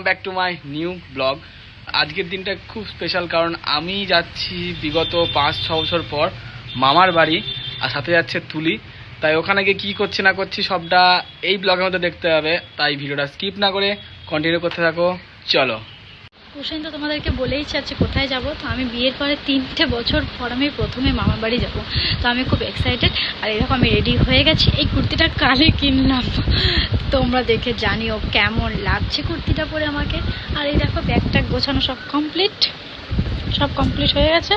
Welcome back to my new blog আজকের দিনটা খুব স্পেশাল কারণ আমি যাচ্ছি বিগত পাঁচ, ছ বছর পর মামার বাড়ি আর সাথে যাচ্ছে তুলি। তাই ওখানে গিয়ে কী করছি না করছি সবটা এই ব্লগের মধ্যে দেখতে হবে। তাই ভিডিওটা স্কিপ না করে কন্টিনিউ করতে থাকো। চলো। হোসেন তো তোমাদেরকে বলেই চাচ্ছি, কোথায় যাব? তো আমি বিয়ের পরে তিনটে বছর পর আমি প্রথমে মামার বাড়ি যাব। তো আমি খুব এক্সাইটেড আর এরকম আমি রেডি হয়ে গেছি। এই কুর্তিটা কালে কিনলাম। তোমরা দেখে জানিও কেমন লাগছে কুর্তিটা পরে আমাকে। আর এই দেখো ব্যাগটা গোছানো সব কমপ্লিট সব কমপ্লিট হয়ে গেছে।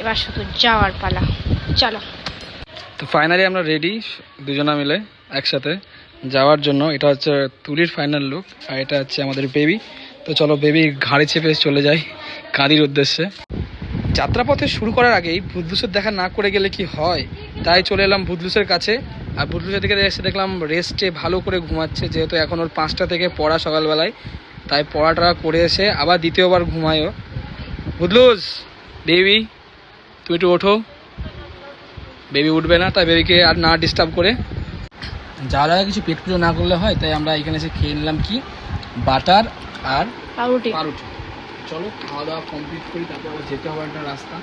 এবার শুধু যাওয়ার পালা। চলো। তো ফাইনালি আমরা রেডি দুজনা মিলে একসাথে যাওয়ার জন্য। এটা হচ্ছে তুলির ফাইনাল লুক আর এটা হচ্ছে আমাদের বেবি তো চলো বেবি ঘাড়ে চেপে চলে যাই কাঁদির উদ্দেশ্যে। যাত্রাপথে শুরু করার আগেই ভূতলুসের দেখা না করে গেলে কি হয়? তাই চলে এলাম ভূতলুসের কাছে। আর ভূতলুসের দিকে এসে দেখলাম রেস্টে ভালো করে ঘুমাচ্ছে, যেহেতু এখন ওর পাঁচটা থেকে পড়া সকালবেলায়। তাই পড়াটা করে এসে আবার দ্বিতীয়বার ঘুমায়ও ভূতলুস বেবি, তুমি একটু ওঠো। বেবি উঠবে না, তাই বেবিকে আর না ডিস্টার্ব করে। যাওয়ার আগে কিছু পেট পুজো না করলে হয়, তাই আমরা এখানে এসে খেয়ে নিলাম কি? বাটার আর পাউরুটি। পাউরুটি। চলো খাওয়া দাওয়া কমপ্লিট করি তারপর আবার যেতে হবে একটা রাস্তা।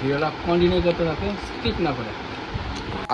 ভিডিওটা কন্টিনিউ করতে থাকে স্কিপ না করে।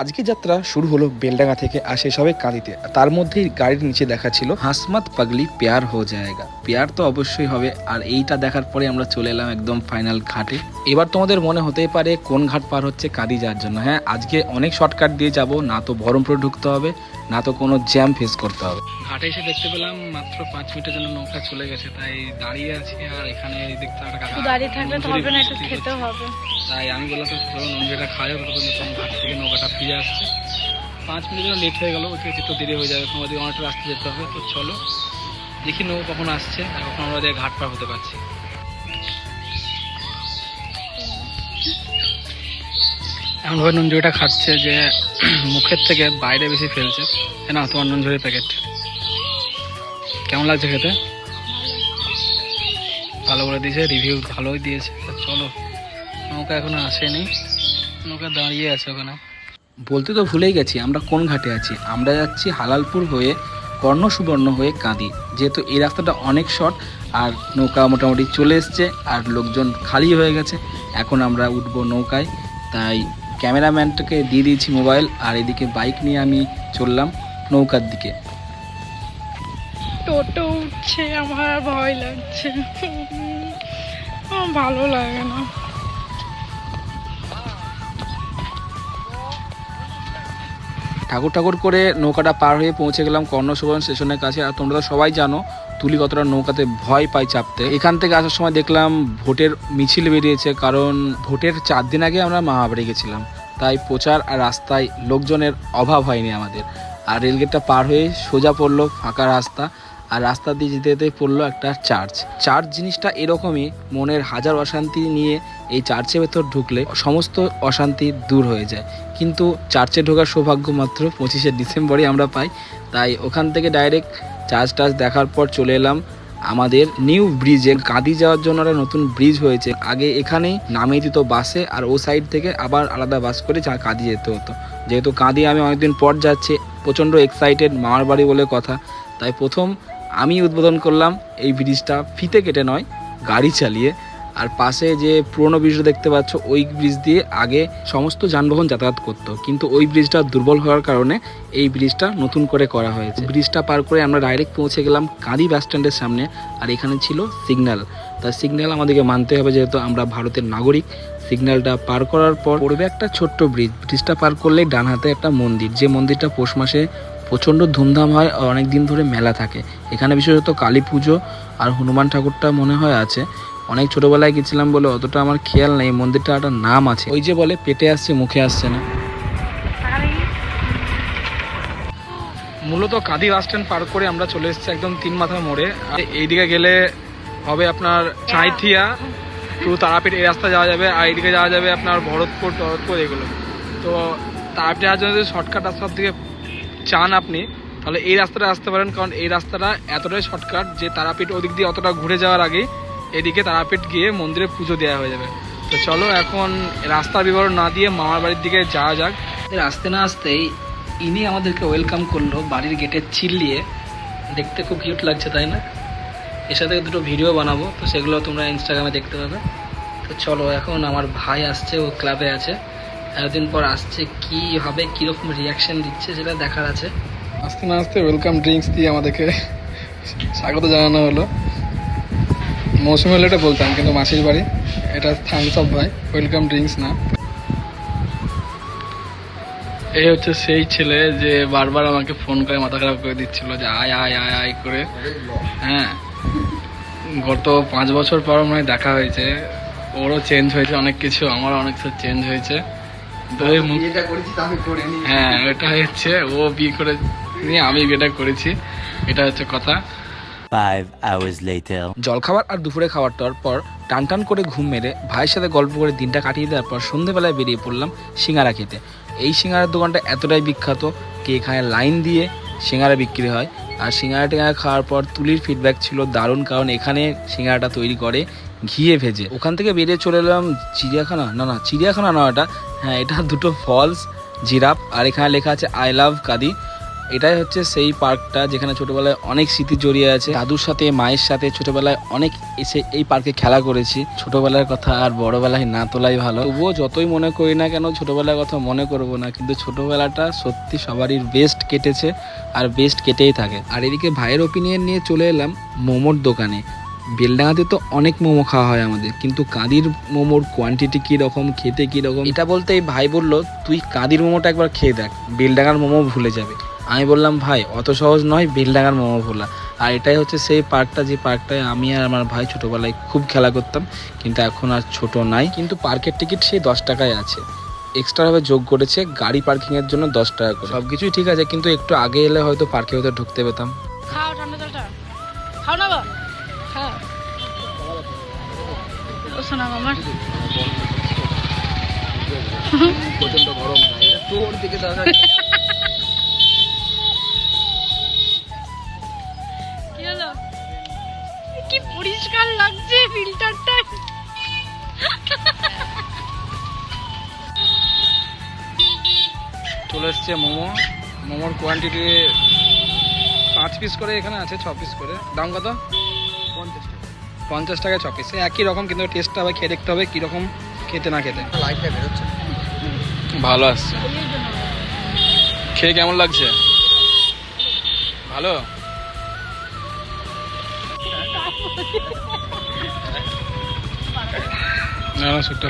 আজকে যাত্রা শুরু হলো বেলডাঙ্গা থেকে আর শেষ হবে কাঁদিতে। তার মধ্যেই গাড়ির নিচে দেখা ছিল হাসমাত পাগলি পেয়ার হো জায়গা। পেয়ার তো অবশ্যই হবে আর এইটা দেখার পরে আমরা চলে এলাম একদম ফাইনাল ঘাটে। এবার তোমাদের মনে হতেই পারে কোন ঘাট পার হচ্ছে কাঁদি যাওয়ার জন্য। হ্যাঁ আজকে অনেক শর্টকাট দিয়ে যাব না তো বহরমপুরে ঢুকতে হবে না তো কোনো জ্যাম ফেস করতে হবে। ঘাটে এসে দেখতে পেলাম মাত্র পাঁচ মিনিটের জন্য নৌকা চলে গেছে তাই দাঁড়িয়ে আছি আর এখানে দেখতে একটা দাঁড়িয়ে থাকলে তো হবে না একটু খেতেও হবে। তাই আমি বললাম তো নঞ্জুটা খাওয়া যাবে তখন ঘাট থেকে নৌকাটা ফিরে আসছে। পাঁচ মিনিট জন্য লেট হয়ে গেলো ওই থেকে একটু দেরি হয়ে যাবে তোমাদের অনেকটা রাস্তা যেতে হবে তো চলো দেখি নৌকা কখন আসছে আর কখন আমরা ঘাট পার হতে পারছি। এমনভাবে নঞ্জুরিটা খাচ্ছে যে, মুখের থেকে বাইরে বেশি ফেলছে। না, তোমার নঞ্জুরির প্যাকেট কেমন লাগছে খেতে? ভালো করে দিয়েছে রিভিউ ভালোই দিয়েছে। চলো, নৌকা এখনও আসেনি। নৌকা দাঁড়িয়ে আছে ওখানে। বলতে তো ভুলেই গেছি, আমরা কোন ঘাটে আছি? আমরা যাচ্ছি হালালপুর হয়ে কর্ণ সুবর্ণ হয়ে কাঁদি। যেহেতু এই রাস্তাটা অনেক শর্ট আর নৌকা মোটামুটি চলে এসছে, আর লোকজন খালি হয়ে গেছে, এখন আমরা উঠবো নৌকায়। তাই ক্যামেরাম্যানটাকে দিয়ে দিয়েছি মোবাইল আর এদিকে বাইক নিয়ে আমি চললাম নৌকার দিকে। টোটো উঠছে আমার ভয় লাগছে। ভালো লাগে না। ঠাকুর ঠাকুর করে নৌকাটা পার হয়ে পৌঁছে গেলাম কর্ণসুবর্ণ স্টেশনের কাছে। আর তোমরা তো সবাই জানো তুলি কতটা নৌকাতে ভয় পাই চাপতে। এখান থেকে আসার সময় দেখলাম ভোটের মিছিল বেরিয়েছে, কারণ ভোটের চার দিন আগে আমরা মামাবাড়ি গেছিলাম। তাই প্রচার আর রাস্তায় লোকজনের অভাব হয়নি আমাদের। আর রেলগেটটা পার হয়ে সোজা পড়ল ফাঁকা রাস্তা, আর রাস্তা দিয়ে যেতে যেতে পড়ল একটা চার্চ। চার্চ জিনিসটা এরকমই, মনের হাজার অশান্তি নিয়ে এই চার্চের ভেতর ঢুকলে সমস্ত অশান্তি দূর হয়ে যায়। কিন্তু চার্চে ঢোকার সৌভাগ্য মাত্র পঁচিশে ডিসেম্বরে আমরা পাই, তাই ওখান থেকে ডাইরেক্ট চার্চ টাজ দেখার পর চলে এলাম আমাদের নিউ ব্রিজে। কাঁদি যাওয়ার জন্য একটা নতুন ব্রিজ হয়েছে। আগে এখানেই নামিয়ে দিত বাসে, আর ও সাইড থেকে আবার আলাদা বাস করে যা কাঁদি যেতে হতো। যেহেতু কাঁদি আমি অনেকদিন পর যাচ্ছি, প্রচণ্ড এক্সাইটেড মামার বাড়ি বলে কথা। তাই প্রথম আমি উদ্বোধন করলাম এই ব্রিজটা। ফিতে কেটে নয়, গাড়ি চালিয়ে আর পাশে যে পুরনো ব্রিজটা দেখতে পাচ্ছ, ওই ব্রিজ দিয়ে আগে সমস্ত যানবাহন যাতায়াত করতো। কিন্তু ওই ব্রিজটা দুর্বল হওয়ার কারণে এই ব্রিজটা নতুন করে করা হয়েছে। ব্রিজটা পার করে আমরা ডাইরেক্ট পৌঁছে গেলাম কাঁদি বাস স্ট্যান্ডের সামনে, আর এখানে ছিল সিগন্যাল। তা সিগন্যাল আমাদেরকে মানতে হবে যেহেতু আমরা ভারতের নাগরিক। সিগন্যালটা পার করার পর পড়বে একটা ছোট্ট ব্রিজ। ব্রিজটা পার করলেই ডান হাতে একটা মন্দির। যে মন্দিরটা পৌষ মাসে প্রচণ্ড ধুমধাম হয় আর অনেক দিন ধরে মেলা থাকে। এখানে বিশেষত কালী পুজো আর হনুমান ঠাকুরটা মনে হয় আছে। অনেক ছোটবেলায় গেছিলাম বলে অতটা আমার খেয়াল নেই, মন্দিরটা একটা নাম আছে। ওই যে বলে, পেটে আসছে, মুখে আসছে না। মূলত কাদি বাস স্ট্যান্ড পার করে আমরা চলে এসেছি একদম তিন মাথার মোড়ে। এইদিকে গেলে হবে আপনার চাঁইথিয়া টু তারাপীঠ এই রাস্তা যাওয়া যাবে, আর এইদিকে যাওয়া যাবে আপনার ভরতপুর, টরতপুর এগুলো। তো তারাপীঠ যাওয়ার জন্য যদি শর্টকাট রাস্তার দিকে চান আপনি, তাহলে এই রাস্তাটা আসতে পারেন। কারণ এই রাস্তাটা এতটাই শর্টকাট যে তারাপীঠ ওদিক দিয়ে অতটা ঘুরে যাওয়ার আগেই এদিকে তারাপীঠ গিয়ে মন্দিরে পুজো দেওয়া হয়ে যাবে। তো চলো এখন রাস্তার বিবরণ না দিয়ে মামার বাড়ির দিকে যাওয়া যাক। আসতে না আসতেই ইনি আমাদেরকে ওয়েলকাম করল বাড়ির গেটে চিল্লিয়ে। দেখতে খুব কিউট লাগছে, তাই না? এর সাথে দুটো ভিডিও বানাবো, তো সেগুলো তোমরা ইনস্টাগ্রামে দেখতে পাবে। তো চলো এখন আমার ভাই আসছে, ও ক্লাবে আছে। এতদিন পর আসছে, কি হবে, কীরকম রিয়াকশান দিচ্ছে সেটা দেখার আছে। আস্তে না আস্তে ওয়েলকাম ড্রিঙ্কস দিয়ে আমাদেরকে স্বাগত জানানো হলো। মৌসুমি হলে এটা বলতাম কিন্তু মাসির বাড়ি। এটা থামস আপ ভাই ওয়েলকাম ড্রিঙ্কস না। এই হচ্ছে সেই ছেলে যে বারবার আমাকে ফোন করে মাথা খারাপ করে দিচ্ছিল যে আয় আয় আয় আয় করে। হ্যাঁ। গত পাঁচ বছর পর মানে দেখা হয়েছে। ওরও চেঞ্জ হয়েছে অনেক কিছু আমারও অনেক কিছু চেঞ্জ হয়েছে। হ্যাঁ এটা হচ্ছে ও বিয়ে করে নিয়ে আমি বিয়েটা করেছি। এটা হচ্ছে কথা। Hours later. জলখাবার আর দুপুরে খাওয়ার পর টান টান করে ঘুম মেরে ভাইয়ের সাথে গল্প করে দিনটা কাটিয়ে দেওয়ার পর সন্ধেবেলায় বেরিয়ে পড়লাম সিঙ্গারা খেতে। এই সিঙ্গারার দোকানটা এতটাই বিখ্যাত কি এখানে লাইন দিয়ে সিঙ্গারা বিক্রি হয়। আর সিঙ্গারা টিঙ্গারা খাওয়ার পর তুলির ফিডব্যাক ছিল দারুণ কারণ এখানে সিঙ্গারাটা তৈরি করে ঘিয়ে ভেজে। ওখান থেকে বেরিয়ে চলে এলাম চিড়িয়াখানা। না না, চিড়িয়াখানা না এটা। হ্যাঁ এটা দুটো ফলস জিরাফ। আর এখানে লেখা আছে আই লাভ কাদি। এটাই হচ্ছে সেই পার্কটা যেখানে ছোটবেলায় অনেক স্মৃতি জড়িয়ে আছে। দাদুর সাথে, মায়ের সাথে ছোটবেলায় অনেক এসে এই পার্কে খেলা করেছি। ছোটবেলার কথা আর বড়বেলায় না তোলাই ভালো। তবুও যতই মনে করি না কেন ছোটবেলার কথা মনে করব না, কিন্তু ছোটবেলাটা সত্যি সবারই বেস্ট কেটেছে আর বেস্ট কেটেই থাকে। আর এদিকে ভাইয়ের ওপিনিয়ন নিয়ে চলে এলাম মোমোর দোকানে। বেলডাঙাতে তো অনেক মোমো খাওয়া হয় আমাদের, কিন্তু কাঁদির মোমোর কোয়ান্টিটি কীরকম খেতে কীরকম এটা বলতে এই ভাই বলল, তুই কাঁদির মোমোটা একবার খেয়ে দেখ বেলডাঙার মোমো ভুলে যাবে। আমি বললাম ভাই অত সহজ নয় বেলডাঙার মোমো ভোলা। আর এটাই হচ্ছে সেই পার্কটা যে পার্কটায় আমি আর আমার ভাই ছোটোবেলায় খুব খেলা করতাম কিন্তু এখন আর ছোট নাই। কিন্তু পার্কের টিকিট সেই দশ টাকায় আছে। এক্সট্রাভাবে যোগ করেছে গাড়ি পার্কিংয়ের জন্য দশ টাকা করে। সব কিছুই ঠিক আছে কিন্তু একটু আগে এলে হয়তো পার্কে ভেতর ঢুকতে পেতাম। খাও ঠান্ডা জলটা। খাও না আমার প্রচণ্ড গরম তোর দিকে কি চলে এসছে মোমো। মোমোর কোয়ান্টিটি পাঁচ পিস করে এখানে আছে ছ পিস করে। দাম কত? পঞ্চাশ টাকায় ছ পিস একই রকম কিন্তু টেস্টটা আবার খেয়ে দেখতে হবে কীরকম খেতে না খেতে। ভালো আসছে। খেয়ে কেমন লাগছে? ভালো? না না সুটটা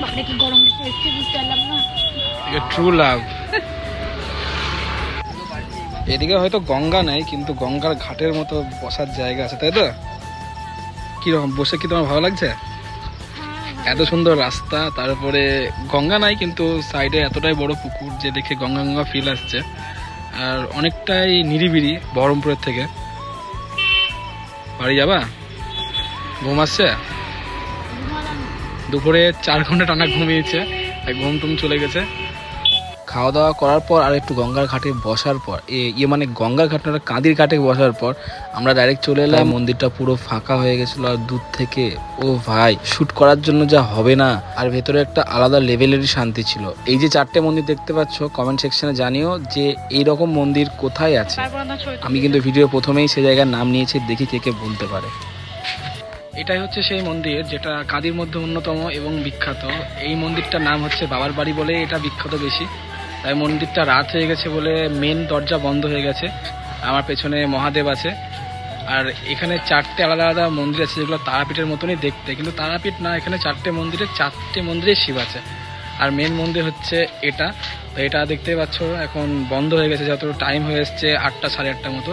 খা কি গরম এসছে বুঝতে পারলাম না। ট্রু লাভ এদিকে হয়তো গঙ্গা নাই কিন্তু গঙ্গার ঘাটের মতো বসার জায়গা আছে তাই তো? কীরকম বসে কি তোমার ভালো লাগছে? এত সুন্দর রাস্তা তারপরে গঙ্গা নাই কিন্তু সাইডে এতটাই বড় পুকুর যে দেখে গঙ্গা গঙ্গা ফিল আসছে। আর অনেকটাই নিরিবিরি বহরমপুরের থেকে। বাড়ি যাবা? ঘুম আসছে? দুপুরে চার ঘণ্টা টানা ঘুমিয়েছে তাই ঘুম টুম চলে গেছে। খাওয়া দাওয়া করার পর আর একটু গঙ্গার ঘাটে বসার পর এ- ইয়ে মানে গঙ্গার ঘাট না কাঁদির ঘাটে বসার পর আমরা ডাইরেক্ট চলে এলাম। মন্দিরটা পুরো ফাঁকা হয়ে গেছিল আর দূর থেকে ও ভাই শ্যুট করার জন্য যা হবে না। আর ভেতরে একটা আলাদা লেভেলেরই শান্তি ছিল। এই যে চারটে মন্দির দেখতে পাচ্ছ কমেন্ট সেকশনে জানিও যে এই রকম মন্দির কোথায় আছে। আমি কিন্তু ভিডিও প্রথমেই সে জায়গার নাম নিয়েছি দেখি কে কে বলতে পারে। এটাই হচ্ছে সেই মন্দির, যেটা কাদির মধ্যে অন্যতম এবং বিখ্যাত। এই মন্দিরটার নাম হচ্ছে বাবার বাড়ি বলে এটা বিখ্যাত বেশি। তাই মন্দিরটা রাত হয়ে গেছে বলে মেন দরজা বন্ধ হয়ে গেছে। আমার পেছনে মহাদেব আছে। আর এখানে চারটে আলাদা আলাদা মন্দির আছে, যেগুলো তারাপীঠের মতনই দেখতে। কিন্তু তারাপীঠ না, এখানে চারটে মন্দিরে চারটে মন্দিরে শিব আছে। আর মেন মন্দির হচ্ছে এটা। তো এটা দেখতে পাচ্ছ, এখন বন্ধ হয়ে গেছে যত টাইম হয়ে এসছে আটটা সাড়ে আটটা মতো।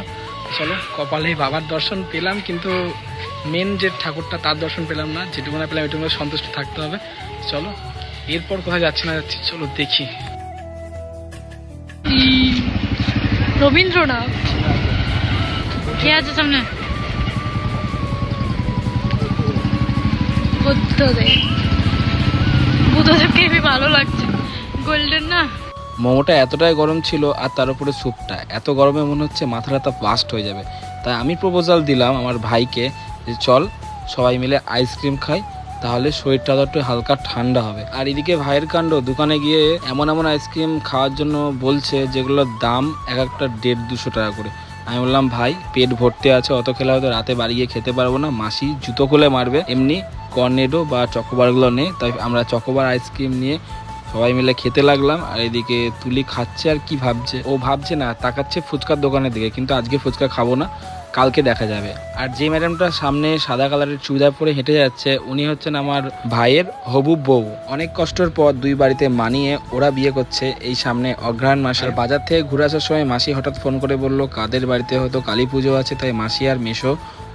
চলো কপালে বাবার দর্শন পেলাম, কিন্তু মেন যে ঠাকুরটা তার দর্শন পেলাম না যেটুকু না পেলাম এটুকু সন্তুষ্ট থাকতে হবে। চলো এরপর কোথায় যাচ্ছি না যাচ্ছি চলো দেখি। রবীন্দ্রনাথ। কে আছে সামনে? বুদ্ধদেব। বুদ্ধদেবকে হেবি ভালো লাগছে। গোল্ডেন না? মোমোটা এতটাই গরম ছিল আর তার উপরে স্যুপটা। এত গরমে মনে হচ্ছে মাথা ব্যথা বাস্ট হয়ে যাবে। তাই আমি প্রপোজাল দিলাম আমার ভাইকে যে চল, সবাই মিলে আইসক্রিম খাই, তাহলে শরীরটা একটু হালকা ঠান্ডা হবে। আর এদিকে ভাইয়ের কাণ্ড, দোকানে গিয়ে এমন এমন আইসক্রিম খাওয়ার জন্য বলছে যেগুলোর দাম এক একটা দেড় দুশো টাকা করে। আমি বললাম, ভাই, পেট ভর্তি আছে, অত খেলে হয়তো রাতে বাড়ি গিয়ে খেতে পারব না। মাসি জুতো খুলে মারবে। এমনি কর্নেডো বা চকোবারগুলো নেই তাই আমরা চকোবার আইসক্রিম নিয়ে সবাই মিলে খেতে লাগলাম। আর এদিকে তুলি খাচ্ছে আর কি ভাবছে। ও ভাবছে না, তাকাচ্ছে ফুচকার দোকানের দিকে। কিন্তু আজকে ফুচকা খাব না। কালকে দেখা যাবে। আর যে ম্যাডামটা সামনে সাদা কালারের চুড়িদার পরে হেঁটে যাচ্ছে, উনি হচ্ছেন আমার ভাইয়ের হবু বউ। অনেক কষ্টের পর দুই বাড়িতে মানিয়ে ওরা বিয়ে করছে এই সামনে অগ্রহায়ণ মাসে আর বাজার থেকে ঘুরে আসার সময় মাসি হঠাৎ ফোন করে বলল, কাদের বাড়িতে হয়তো কালী পুজো আছে, তাই মাসি আর মেশো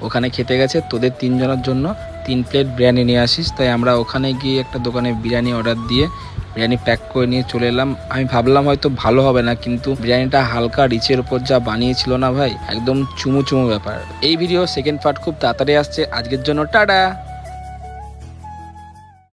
ওখানে খেতে গেছে। তোদের তিনজনের জন্য তিন প্লেট বিরিয়ানি নিয়ে আসিস। তাই আমরা ওখানে গিয়ে একটা দোকানে বিরিয়ানি অর্ডার দিয়ে বিরিয়ানি প্যাক করে নিয়ে চলে এলাম। আমি ভাবলাম হয়তো ভালো হবে না, কিন্তু বিরিয়ানিটা হালকা রিচের উপর যা বানিয়েছিল না ভাই, একদম চুমু চুমু ব্যাপার। এই ভিডিও সেকেন্ড পার্ট খুব তাড়াতাড়ি আসছে। আজকের জন্য টাটা!